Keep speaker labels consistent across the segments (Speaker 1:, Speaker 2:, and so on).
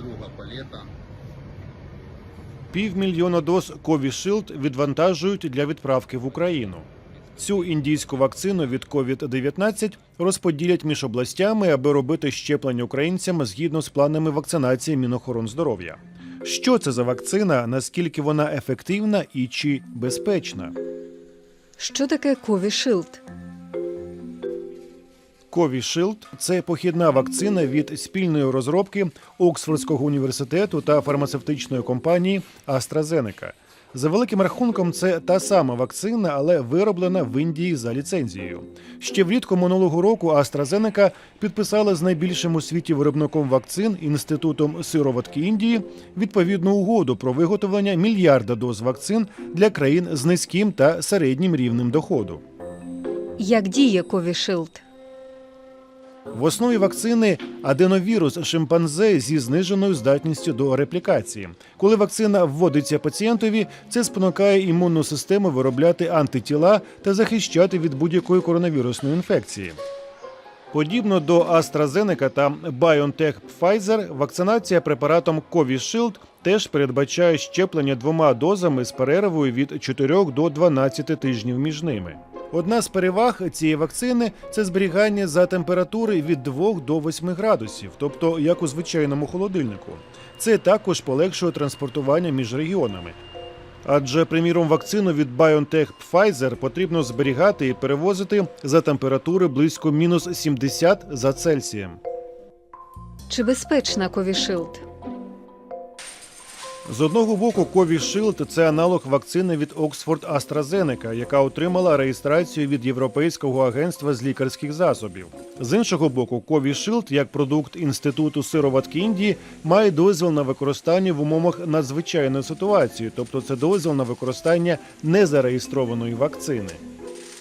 Speaker 1: друга палета.
Speaker 2: Півмільйона доз Covishield відвантажують для відправки в Україну. Цю індійську вакцину від COVID-19 розподілять між областями, аби робити щеплення українцям згідно з планами вакцинації Мінохоронздоров'я. Що це за вакцина, наскільки вона ефективна і чи безпечна?
Speaker 3: Що таке Covishield?
Speaker 2: Covishield – це похідна вакцина від спільної розробки Оксфордського університету та фармацевтичної компанії AstraZeneca. За великим рахунком, це та сама вакцина, але вироблена в Індії за ліцензією. Ще влітку минулого року AstraZeneca підписала з найбільшим у світі виробником вакцин інститутом сироватки Індії відповідну угоду про виготовлення мільярда доз вакцин для країн з низьким та середнім рівнем доходу.
Speaker 3: Як діє Covishield?
Speaker 2: В основі вакцини аденовірус шимпанзе зі зниженою здатністю до реплікації. Коли вакцина вводиться пацієнтові, це спонукає імунну систему виробляти антитіла та захищати від будь-якої коронавірусної інфекції. Подібно до AstraZeneca та BioNTech Pfizer, вакцинація препаратом Covishield теж передбачає щеплення двома дозами з перервою від 4 до 12 тижнів між ними. Одна з переваг цієї вакцини це зберігання за температури від 2 до 8 градусів, тобто як у звичайному холодильнику. Це також полегшує транспортування між регіонами. Адже, приміром, вакцину від BioNTech Pfizer потрібно зберігати і перевозити за температури близько мінус 70 за Цельсієм.
Speaker 3: Чи безпечна Covishield?
Speaker 2: З одного боку, Covishield – це аналог вакцини від Oxford AstraZeneca, яка отримала реєстрацію від Європейського агентства з лікарських засобів. З іншого боку, Covishield, як продукт інституту сироватки Індії, має дозвіл на використання в умовах надзвичайної ситуації, тобто це дозвіл на використання незареєстрованої вакцини.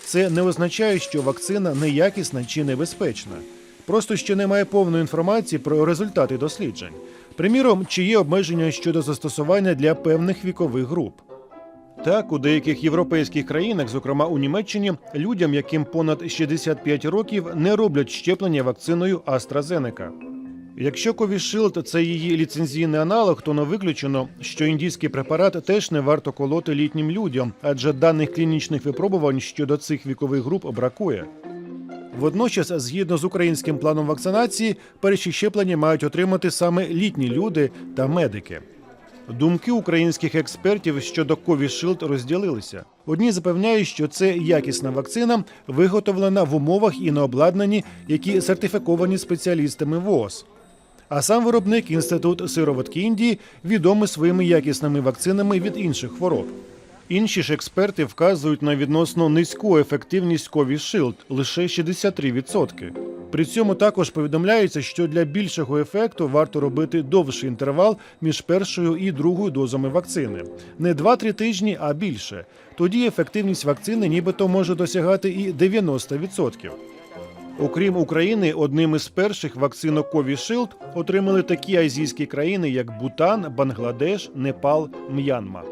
Speaker 2: Це не означає, що вакцина неякісна чи небезпечна. Просто ще немає повної інформації про результати досліджень. Приміром, чи є обмеження щодо застосування для певних вікових груп. Так, у деяких європейських країнах, зокрема у Німеччині, людям, яким понад 65 років, не роблять щеплення вакциною AstraZeneca. Якщо Covishield – це її ліцензійний аналог, то не виключено, що індійський препарат теж не варто колоти літнім людям, адже даних клінічних випробувань щодо цих вікових груп бракує. Водночас, згідно з українським планом вакцинації, перші щеплення мають отримати саме літні люди та медики. Думки українських експертів щодо Covishield розділилися. Одні запевняють, що це якісна вакцина, виготовлена в умовах і на обладнанні, які сертифіковані спеціалістами ВООЗ. А сам виробник інститут сироватки Індії відомий своїми якісними вакцинами від інших хвороб. Інші ж експерти вказують на відносно низьку ефективність Covishield – лише 63%. При цьому також повідомляється, що для більшого ефекту варто робити довший інтервал між першою і другою дозами вакцини. Не 2-3 тижні, а більше. Тоді ефективність вакцини нібито може досягати і 90%. Окрім України, одним із перших вакцину Covishield отримали такі азійські країни, як Бутан, Бангладеш, Непал, М'янма.